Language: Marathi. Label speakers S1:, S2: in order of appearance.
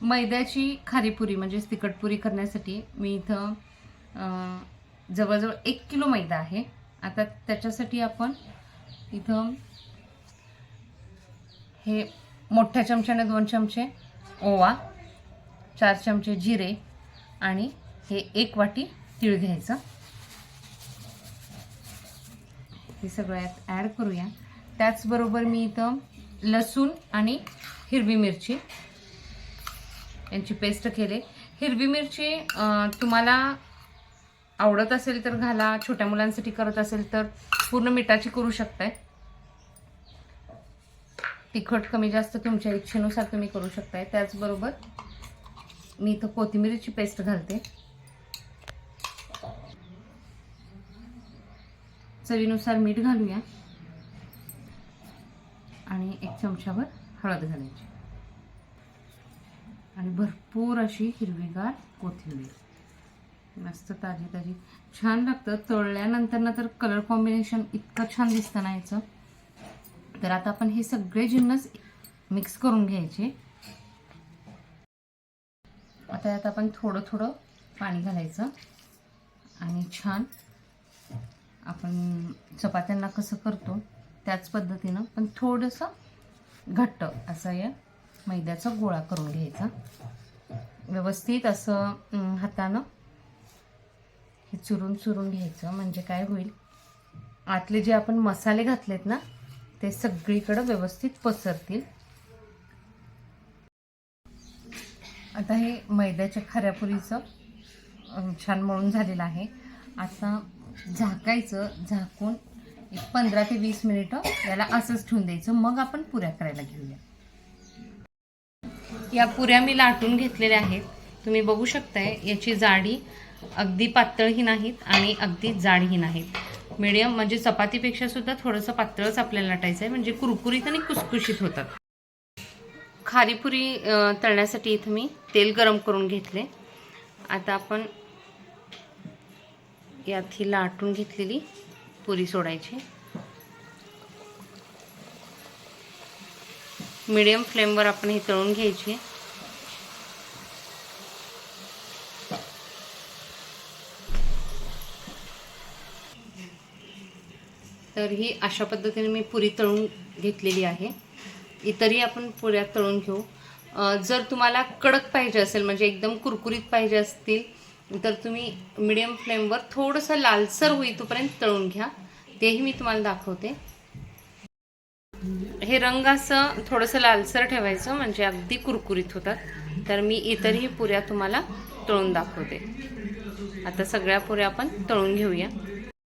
S1: मैद्याची खारीपुरी म्हणजेच तिखटपुरी करण्यासाठी मी इथं जवळजवळ एक किलो मैदा आहे. आता त्याच्यासाठी आपण इथं हे मोठ्या चमच्याने दोन चमचे ओवा चार चमचे जिरे आणि हे एक वाटी तीळ घ्यायचं. हे सगळं यात ॲड करूया. त्याचबरोबर मी इथं लसूण आणि हिरवी मिरची यांची पेस्ट केले. हिरवी मिरची तुम्हाला आवडत असेल तर घाला. छोट्या मुलांसाठी करत असेल तर पूर्ण मिठाची करू शकताय. तिखट कमी जास्त तुमच्या इच्छेनुसार तुम्ही करू शकताय. त्याचबरोबर मी इथं कोथिंबीरीची पेस्ट घालते. चवीनुसार मीठ घालूया. आणि एक चमच्यावर हळद घालायची. आणि भरपूर अशी हिरवीगार कोथिंबीर. मस्त ताजी ताजी. छान लागतं. तळल्यानंतर ना तर कलर कॉम्बिनेशन इतकं छान दिसतं ना याचं. तर आता आपण हे सगळे जिन्नस मिक्स करून घ्यायचे. आता यात आपण थोडं थोडं पाणी घालायचं. आणि छान आपण चपात्यांना कसं करतो त्याच पद्धतीनं पण थोडंसं घट्ट असं या मैद्याचा गोळा करून घ्यायचा. व्यवस्थित असं हातानं हे चुरून चुरून घ्यायचं. म्हणजे काय होईल? आतले जे आपण मसाले घातलेत ना ते सगळीकडं व्यवस्थित पसरतील. आता हे मैद्याच्या खऱ्यापुरीचं छान मळून झालेलं आहे. आता झाकायचं झाकून एक पंधरा ते वीस मिनिटं याला असंच ठेवून द्यायचं. मग आपण पुऱ्या करायला घेऊया. या पुऱ्या मी लाटून घेतलेल्या आहेत. तुम्ही बघू शकताय याची जाडी अगदी पातळही नाहीत आणि अगदी जाडही नाहीत. मिडियम म्हणजे चपातीपेक्षा सुद्धा थोडंसं पातळच आपल्याला लाटायचं आहे म्हणजे कुरकुरीत आणि कुसकुशीत होतात. खारीपुरी तळण्यासाठी इथं मी तेल गरम करून घेतले. आता आपण यात ही लाटून घेतलेली पुरी सोडायची. मीडियम फ्लेमवर आपण ही तळून घ्यायची. तर ही अशा पद्धतीने मी पुरी तळून घेतलेली आहे. इतरही आपण पुऱ्या तळून घेऊ. जर तुम्हाला कडक पाहिजे असेल म्हणजे एकदम कुरकुरीत पाहिजे असतील तर तुम्ही मिडियम फ्लेमवर थोडंसं लालसर होई तोपर्यंत तळून घ्या. तेही मी तुम्हाला दाखवते. हे रंग असं थोडंसं लालसर ठेवायचं म्हणजे अगदी कुरकुरीत होतात. तर मी इतरही पुऱ्या तुम्हाला तळून दाखवते. आता सगळ्या पुऱ्या आपण तळून घेऊया.